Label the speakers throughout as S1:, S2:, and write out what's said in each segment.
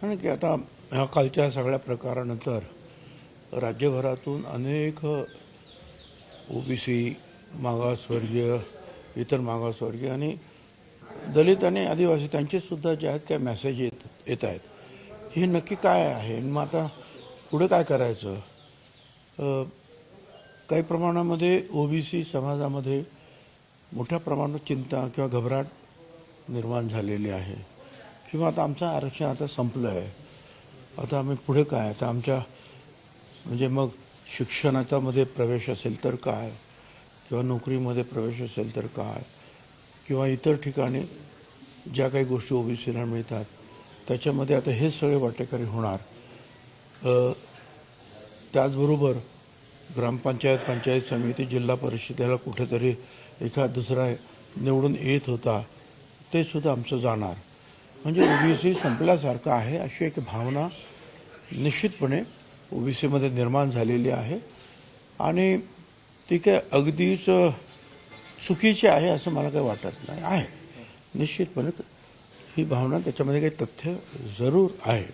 S1: कारण की आता ह्या कालच्या सगळ्या प्रकारानंतर राज्यभरातून अनेक ओबीसी मागासवर्गीय इतर मागासवर्गीय आणि दलित आणि आदिवासी त्यांचेसुद्धा जे आहेत काय मेसेज येत येत आहेत. हे नक्की काय आहे? मग आता पुढे काय करायचं? काही प्रमाणामध्ये ओबीसी समाजामध्ये मोठ्या प्रमाणात चिंता किंवा घबराट निर्माण झालेली आहे. किंवा आता आमचं आरक्षण आता संपलं आहे. आता आम्ही पुढे काय? आता आमच्या म्हणजे मग शिक्षणाचा मध्ये प्रवेश असेल तर काय? किंवा नोकरीमध्ये प्रवेश असेल तर काय? किंवा इतर ठिकाणी ज्या काही गोष्टी ओबीसीला मिळतात त्याच्यामध्ये आता हे सगळे वाटेकरी होणार. त्याचबरोबर ग्रामपंचायत पंचायत समिती जिल्हा परिषदेला कुठेतरी एखाद दुसरा निवडून येत होता ते सुद्धा आमचं जाणार. म्हणजे ओबीसी संपल्यासारखं आहे अशी एक भावना निश्चितपणे ओबीसीमध्ये निर्माण झालेली आहे. आणि ती काय अगदीच चुकीची आहे असं मला काही वाटत नाही. आहे. निश्चितपणे ही भावना त्याच्यामध्ये काही तथ्य जरूर आहे.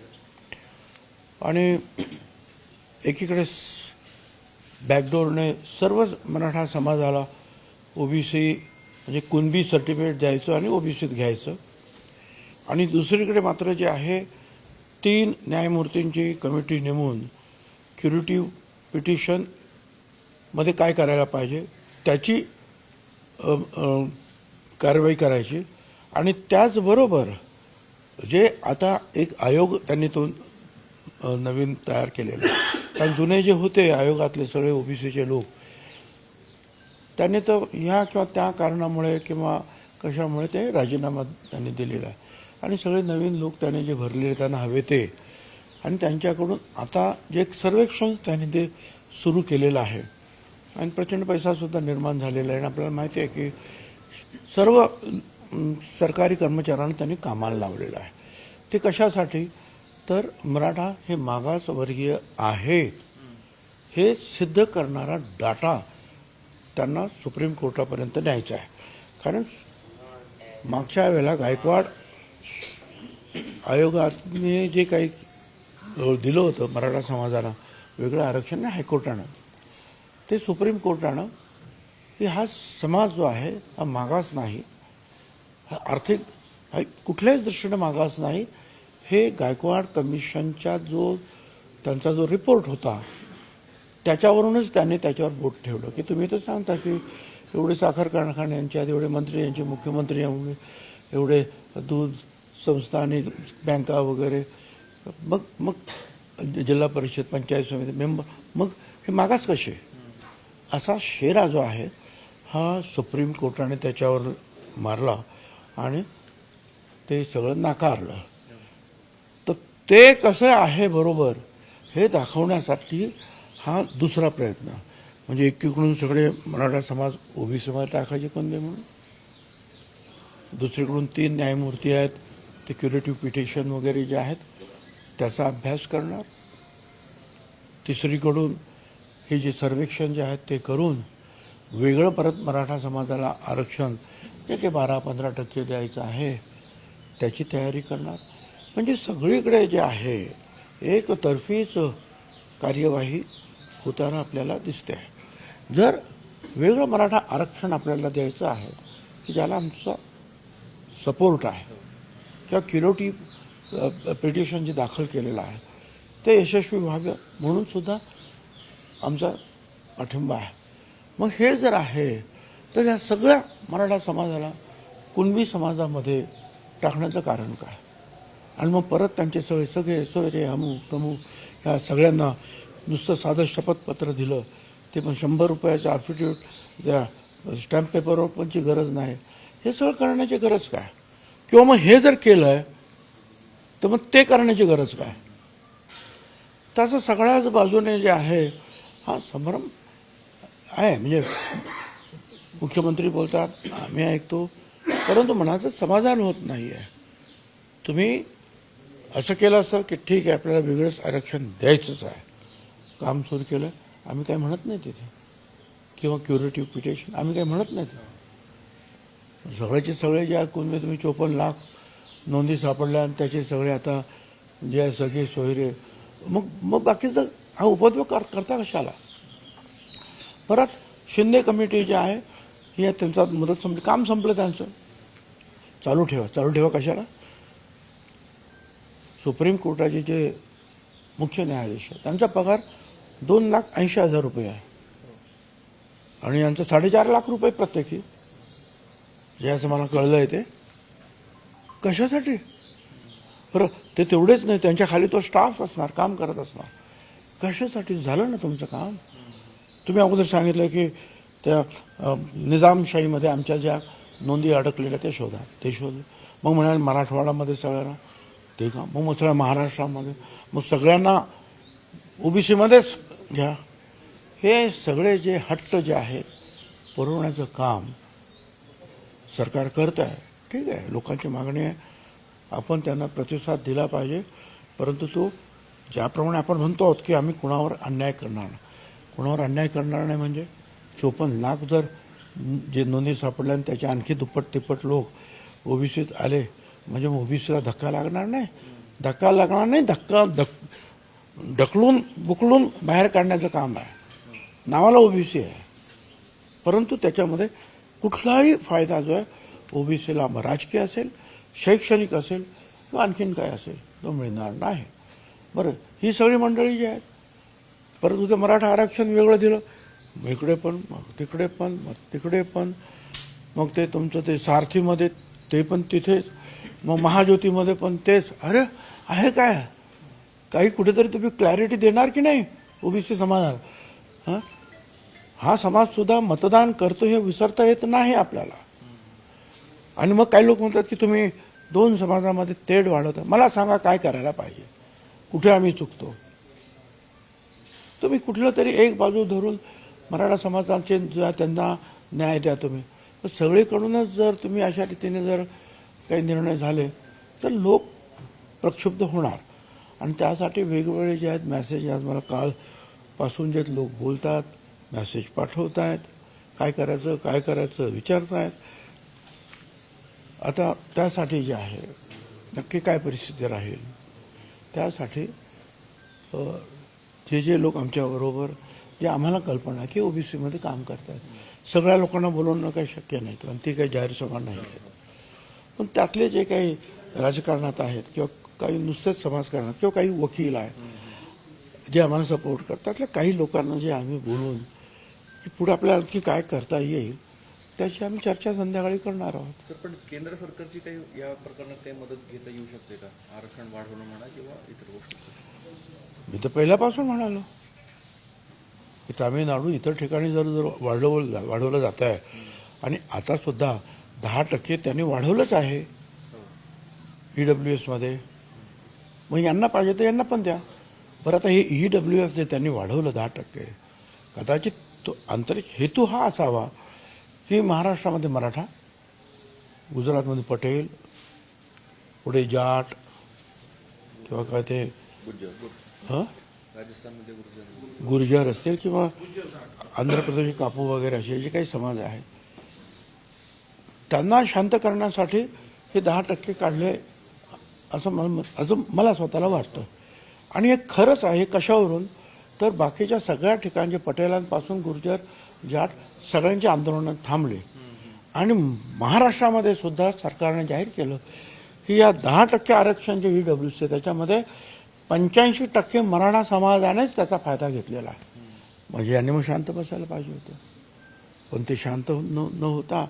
S1: आणि एकीकडे बॅकडोरने सर्वच मराठा समाजाला ओबीसी म्हणजे कुणबी सर्टिफिकेट द्यायचं आणि ओबीसीत घ्यायचं. आणि दुसरीकडे मात्र जे आहे तीन न्यायमूर्तींची कमिटी नेमून क्युरेटिव्ह पिटिशनमध्ये काय करायला पाहिजे त्याची कारवाई करायची आणि त्याचबरोबर जे आता एक आयोग त्यांनी तो नवीन तयार केलेला आहे. कारण जुने जे होते आयोगातले सगळे ओबीसीचे लोक त्यांनी तर ह्या किंवा त्या कारणामुळे किंवा कशामुळे ते राजीनामा त्यांनी दिलेला आहे आणि सगळे नवीन लोक त्याने जे भरलेले त्यांना हवे ते. आणि त्यांच्याकडून आता जे एक सर्वेक्षण त्यांनी ते सुरू केलेलं आहे. आणि प्रचंड पैसासुद्धा निर्माण झालेला आहे. आणि आपल्याला माहिती आहे की सर्व सरकारी कर्मचाऱ्यांना त्यांनी कामाला लावलेलं आहे. ते कशासाठी? तर मराठा हे मागासवर्गीय आहेत. हे सिद्ध करणारा डाटा त्यांना सुप्रीम कोर्टापर्यंत न्यायचा आहे. कारण मागच्या वेळेला गायकवाड आयोगाने जे काही दिलं होतं मराठा समाजाला वेगळं आरक्षण हायकोर्टानं. ते सुप्रीम कोर्टानं की हा समाज जो आहे हा मागास नाही हा आर्थिक हा कुठल्याच दृष्टीनं मागास नाही हे गायकवाड कमिशनचा जो त्यांचा जो रिपोर्ट होता त्याच्यावरूनच त्यांनी त्याच्यावर बोट ठेवलं. की तुम्ही तर सांगता की एवढे साखर कारखाने आधी एवढे मंत्री यांचे मुख्यमंत्री एवढे एवढे दूध संस्था आणि बँका वगैरे मग मग जिल्हा परिषद पंचायत समिती मेंबर मग हे मागास कसे? असा शेरा जो आहे हा सुप्रीम कोर्टाने त्याच्यावर मारला आणि ते सगळं नाकारलं. तर ते कसं आहे बरोबर हे दाखवण्यासाठी हा दुसरा प्रयत्न. म्हणजे एकीकडून सगळे मराठा समाज ओबीसीमध्ये टाकायचे कोणते म्हणून. दुसरीकडून तीन न्यायमूर्ती आहेत ते क्युरेटिव्ह पिटिशन वगैरे जे आहेत त्याचा अभ्यास करणार. तिसरीकडून हे जे सर्वेक्षण जे आहेत ते करून वेगळं परत मराठा समाजाला आरक्षण जे काही बारा पंधरा टक्के द्यायचं आहे त्याची तयारी करणार. म्हणजे सगळीकडे जे आहे एकतर्फीच कार्यवाही होताना आपल्याला दिसते. आहे जर वेगळं मराठा आरक्षण आपल्याला द्यायचं आहे की ज्याला आमचा सपोर्ट आहे किंवा किरोटी पिटिशन जे दाखल केलेलं आहे ते यशस्वी व्हावं म्हणून सुद्धा आमचा पाठिंबा आहे. मग हे जर आहे तर या सगळ्या मराठा समाजाला कुणबी समाजामध्ये टाकण्याचं कारण काय? आणि मग परत त्यांचे सगळे सगळे सोयरे अमुक तमुक ह्या सगळ्यांना नुसतं साधं शपथपत्र दिलं ते पण शंभर रुपयाचं ॲफिडेविट द्या स्टॅम्प पेपरवर पणची गरज नाही. हे सगळं करण्याची गरज काय? किंवा मग हे जर केलं आहे तर मग ते करण्याची गरज काय? त्याचं सगळ्याच बाजूने जे आहे हा संभ्रम आहे. म्हणजे मुख्यमंत्री बोलतात आम्ही ऐकतो. परंतु मनाचं समाधान होत नाही आहे तुम्ही असं केलं असं की ठीक आहे आपल्याला वेगळंच आरक्षण द्यायचंच आहे. काम सुरू केलं आम्ही काही म्हणत नाही तिथे. किंवा क्युरेटिव्ह पिटिशन आम्ही काही म्हणत नाही सगळ्याचे सगळे जे कोणते तुम्ही चोपन्न लाख नोंदी सापडल्या आणि त्याचे सगळे आता जे सगळे सोयरे मग मग बाकीचं हा उपद्रव कर करता कशाला? परत शिंदे कमिटी जी आहे हे त्यांचा मदत संपली काम संपलं त्यांचं. चालू ठेवा चालू ठेवा कशाला? सुप्रीम कोर्टाचे जे मुख्य न्यायाधीश आहे त्यांचा पगार दोन लाख ऐंशी हजार रुपये आहे. आणि यांचं साडेचार लाख रुपये प्रत्येकी. जे असं मला कळलं आहे ते. कशासाठी? बरं ते तेवढेच नाही त्यांच्या खाली तो स्टाफ असणार काम करत असणार. कशासाठी? झालं ना तुमचं काम? तुम्ही अगोदर सांगितलं की त्या निजामशाहीमध्ये आमच्या ज्या नोंदी अडकलेल्या त्या शोधा ते शोध. मग म्हणाल मराठवाड्यामध्ये सगळ्यांना ते का मग मग सगळ्या महाराष्ट्रामध्ये. मग सगळ्यांना ओबीसीमध्येच घ्या. हे सगळे जे हट्ट जे आहेत पुरवण्याचं काम सरकार करत आहे ठीक आहे. लोकांची मागणी आहे. आपण त्यांना प्रतिसाद दिला पाहिजे. परंतु तो ज्याप्रमाणे आपण म्हणतो आहोत की आम्ही कुणावर अन्याय करणार नाही. कुणावर अन्याय करणार नाही म्हणजे चोपन्न लाख जर जे नोंदी सापडल्या आणि त्याच्या आणखी दुप्पट तिप्पट लोक ओबीसीत आले म्हणजे मग ओबीसीला धक्का लागणार नाही. धक्का लागणार नाही. धक्का धक ढकलून बुकलून बाहेर काढण्याचं काम आहे. नावाला ओबीसी आहे. परंतु त्याच्यामध्ये कुठलाही फायदा जो आहे ओबीसीला राजकीय असेल शैक्षणिक असेल किंवा आणखीन काय असेल तो मिळणार नाही. बरं ही सगळी मंडळी जी आहेत परत ते मराठा आरक्षण वेगळं दिलं मग इकडे पण मग तिकडे पण मग तिकडे पण मग ते तुमचं ते सारथीमध्ये ते पण तिथेच मग महाज्योतीमध्ये पण तेच. अरे आहे काय? काही कुठेतरी तुम्ही क्लॅरिटी देणार की नाही? ओबीसी समाधान हां? हा समाज सुद्धा मतदान करतो हे विसरता येत नाही आपल्याला. आणि मग काही लोक म्हणतात की तुम्ही दोन समाजामध्ये तेढ वाढवता. मला सांगा काय करायला पाहिजे? कुठे आम्ही चुकतो? तुम्ही कुठलं तरी एक बाजू धरून मराठा समाजाचे त्यांना न्याय द्या तुम्ही. तर सगळीकडूनच जर तुम्ही अशा रीतीने जर काही निर्णय झाले तर लोक प्रक्षुब्ध होणार. आणि त्यासाठी वेगवेगळे जे आहेत मेसेज आज मला कालपासून जे लोक बोलतात मेसेज पाठवतायत. आहेत काय करायचं काय करायचं विचारत आहेत आता त्यासाठी जे आहे नक्की काय परिस्थिती राहील? त्यासाठी जे जे लोक आमच्याबरोबर जे आम्हाला कल्पना आहे की ओबीसीमध्ये काम करतात सगळ्या लोकांना बोलवणं काही शक्य नाही कारण ती काही जाहीर सभा नाही आहेत पण त्यातले जे काही राजकारणात आहेत किंवा काही नुसतेच समाजकारणात किंवा काही वकील आहेत जे आम्हाला सपोर्ट करतात त्यातल्या काही लोकांना जे आम्ही बोलून की पुढे आपल्याला आणखी काय करता येईल त्याची आम्ही चर्चा संध्याकाळी करणार आहोत.
S2: सर पण केंद्र सरकारची काही या प्रकरणात काही मदत घेता येऊ शकते का? आरक्षण वाढवणं म्हणा किंवा इतर गोष्टी?
S1: मी तर पहिल्यापासून म्हणालो. की तामिळनाडू इतर ठिकाणी जर जर वाढवलं वाढवलं जात आहे आणि आता सुद्धा दहा टक्के त्यांनी वाढवलंच आहे. ई डब्ल्यू एसमध्ये मग यांना पाहिजे तर यांना पण द्या. बरं आता हे ई डब्ल्यू एस जे त्यांनी वाढवलं दहा टक्के कदाचित तो आंतरिक हेतू हा असावा की महाराष्ट्रामध्ये मराठा गुजरातमध्ये पटेल पुढे जाट किंवा काय ते
S2: गुर्जर राजस्थानमध्ये गुर्जर
S1: असतील किंवा आंध्र प्रदेश कापू वगैरे असे जे काही समाज आहेत त्यांना शांत करण्यासाठी हे दहा टक्के काढले असं मला असं मला स्वतःला वाटतं. आणि हे खरंच आहे कशावरून? तर बाकीच्या सगळ्या ठिकाणचे पटेलांपासून गुर्जर जाट सगळ्यांचे आंदोलनं थांबले. आणि महाराष्ट्रामध्ये सुद्धा सरकारने जाहीर केलं की या दहा टक्के आरक्षण जे ई डब्ल्यू सी त्याच्यामध्ये पंच्याऐंशी टक्के मराठा समाजानेच त्याचा फायदा घेतलेला आहे. म्हणजे यांनी मग शांत बसायला पाहिजे होतं. पण ते शांत न न होता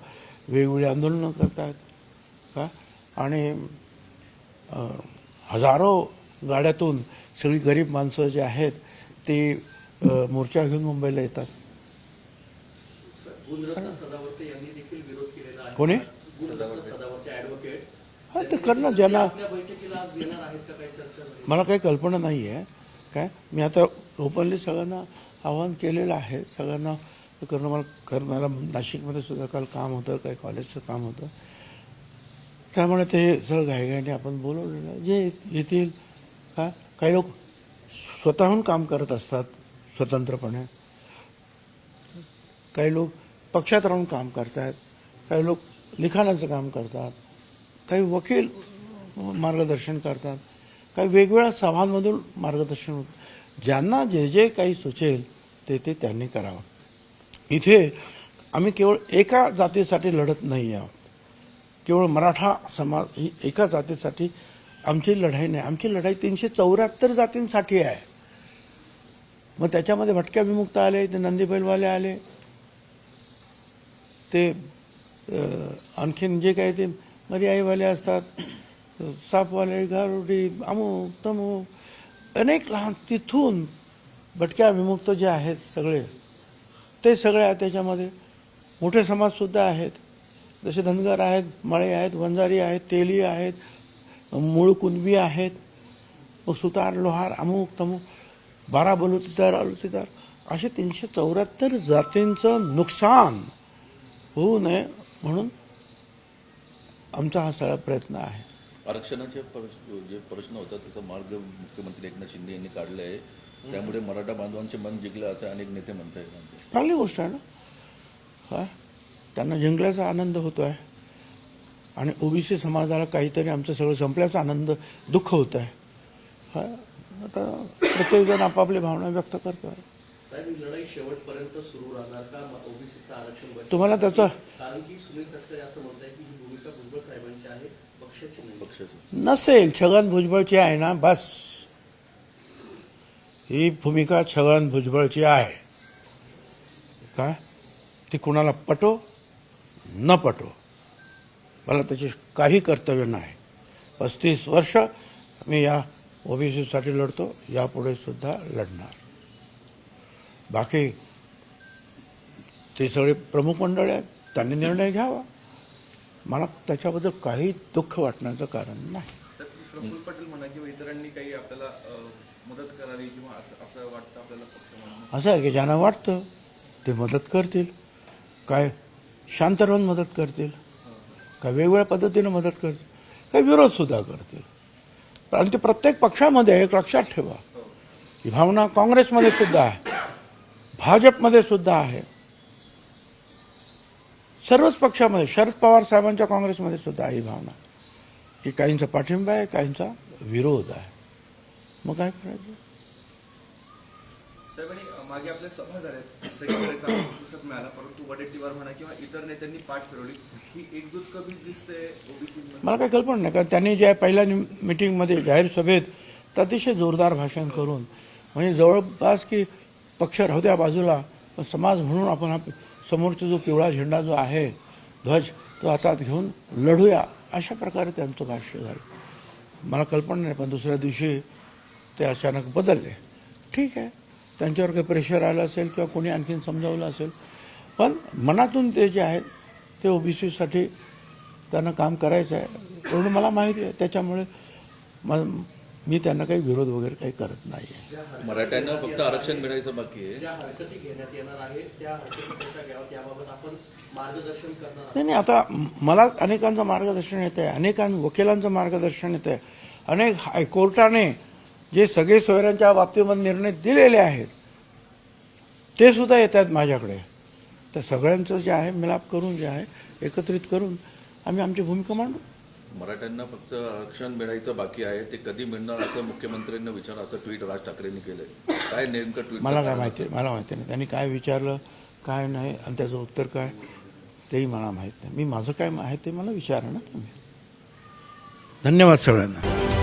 S1: वेगवेगळी आंदोलनं करतायत का? आणि हजारो गाड्यातून सगळी गरीब माणसं जे आहेत ते मोर्चा घेऊन मुंबईला येतात. कोणी? हा ते करणं ज्यांना? मला काही कल्पना नाही आहे काय? मी आता ओपनली सगळ्यांना आवाहन केलेलं आहे. सगळ्यांना करणं मला खरं मला नाशिकमध्ये सुद्धा काल काम होतं काही कॉलेजचं काम होतं. त्यामुळे ते सगळं घाईघाईने आपण बोलवलेलं. जे येतील का काही लोक स्वतःहून काम करत असतात स्वतंत्रपणे. काही लोक पक्षात राहून काम करतात काही लोक लिखाणाचं काम करतात काही वकील मार्गदर्शन करतात काही वेगवेगळ्या सभांमधून मार्गदर्शन होतं. ज्यांना जे जे काही सुचेल ते ते त्यांनी करावं. इथे आम्ही केवळ एका जातीसाठी लढत नाही आहोत. केवळ मराठा समाज ही एका जातीसाठी आमची लढाई नाही. आमची लढाई तीनशे चौऱ्याहत्तर जातींसाठी आहे. मग त्याच्यामध्ये भटक्या विमुक्त आले ते नंदीबैलवाले आले. ते आणखीन जे काही ते मर्याईवाले असतात सापवाले गारुडी अमुक तमुक अनेक लहान तिथून भटक्या विमुक्त जे आहेत सगळे ते सगळे आहेत त्याच्यामध्ये. मोठे समाजसुद्धा आहेत. जसे धनगर आहेत मळे आहेत वंजारी आहेत तेली आहेत मूळ कुणबी आहेत. सुतार लोहार अमुक तमुक बारा बलुतेदार अलुतेदार असे तीनशे चौऱ्याहत्तर जातींचं नुकसान होऊ नये म्हणून आमचा हा सगळा प्रयत्न आहे.
S3: आरक्षणाचे प्रश्न- जे प्रश्न होता त्याचा मार्ग मुख्यमंत्री एकनाथ शिंदे यांनी काढले आहे त्यामुळे मराठा बांधवांचे मन जिंकलं असं अनेक नेते म्हणत आहेत
S1: चांगली गोष्ट आहे ना. त्यांना जिंकल्याचा आनंद होतो आहे आणि ओबीसी समाजाला काहीतरी आमचं सगळं संपल्याचा आनंद दुःख होत आहे. हा आता प्रत्येकजण आपापली भावना व्यक्त करतो आहे
S4: साहेब लढाई शेवटपर्यंत सुरू राहणार का? ओबीसीचं आरक्षण बचाव?
S1: तुम्हाला त्याचं
S4: की की ही
S1: नसेल छगन भुजबळची आहे ना बस. ही भूमिका छगन भुजबळची आहे. काय? ती कुणाला पटो? न पटो. मला त्याची काही कर्तव्य नाही. पस्तीस वर्ष मी या ओबीसीसाठी लढतो यापुढे सुद्धा लढणार. बाकी ते सगळे प्रमुख मंडळ आहेत त्यांनी निर्णय घ्यावा. मला त्याच्याबद्दल काही दुःख वाटण्याचं कारण नाही.
S2: प्रफुल्ल पटेल म्हणा किंवा इतरांनी काही आपल्याला मदत करावी किंवा असं असं वाटतं आपल्याला
S1: असं आहे की ज्यांना वाटतं ते मदत करतील. काय शांत राहून मदत करतील. का वेगवेगळ्या पद्धतीनं मदत करतील? काय विरोध सुद्धा करतील? कारण ते प्रत्येक पक्षामध्ये आहे, एक लक्षात ठेवा. ही भावना काँग्रेसमध्ये सुद्धा आहे. भाजपमध्ये सुद्धा आहे. सर्वच पक्षामध्ये शरद पवार साहेबांच्या काँग्रेसमध्ये सुद्धा आहे ही भावना. की काहींचा पाठिंबा आहे काहींचा विरोध आहे. मग काय करायचं?
S2: साहेब आणि मागे आपल्या सभा झाल्यात सगळीकडेचा मिळाला. परंतु वडेट्टीवार म्हणा किंवा इतर नेत्यांनी पाठ फिरवली. ही एकजूट कमी दिसते ओबीसी
S1: मला काही कल्पना नाही कारण त्यांनी ज्या पहिल्या मिटिंगमध्ये जाहीर सभेत अतिशय जोरदार भाषण करून म्हणजे जवळपास की पक्ष राहू द्या बाजूला पण समाज म्हणून आपण हा समोरचा जो पिवळा झेंडा जो आहे ध्वज तो हातात घेऊन लढूया अशा प्रकारे त्यांचं भाष्य झालं. मला कल्पना नाही पण दुसऱ्या दिवशी ते अचानक बदलले. ठीक आहे. त्यांच्यावर काही प्रेशर आलं असेल किंवा कोणी आणखीन समजावलं असेल. पण मनातून ते जे आहेत ते ओबीसीसाठी त्यांना काम करायचं आहे. एवढं मला माहिती आहे. त्याच्यामुळे म- त्यांना काही विरोध वगैरे काही करत नाही आहे.
S3: मराठ्यांना फक्त आरक्षण मिळायचं बाकी आहे.
S1: नाही नाही आता मला अनेकांचं मार्गदर्शन येत आहे अनेकां वकिलांचं मार्गदर्शन येत आहे अनेक हायकोर्टाने जे सगळे सोयऱ्यांच्या बाबतीमध्ये निर्णय दिलेले आहेत ते सुद्धा येत आहेत माझ्याकडे. तर सगळ्यांचं जे आहे मिलाप करून जे आहे एकत्रित करून आम्ही आमची भूमिका मांडू.
S3: मराठ्यांना फक्त आरक्षण मिळायचं बाकी आहे ते कधी मिळणार असं मुख्यमंत्र्यांनी विचार असं ट्विट राज ठाकरेंनी केलंय. काय नेमकं ट्विट
S1: मला काय माहिती मला माहिती नाही. त्यांनी काय विचारलं काय नाही आणि त्याचं उत्तर काय तेही मला माहीत नाही. मी माझं काय आहे ते मला विचारा ना तुम्ही. धन्यवाद सगळ्यांना.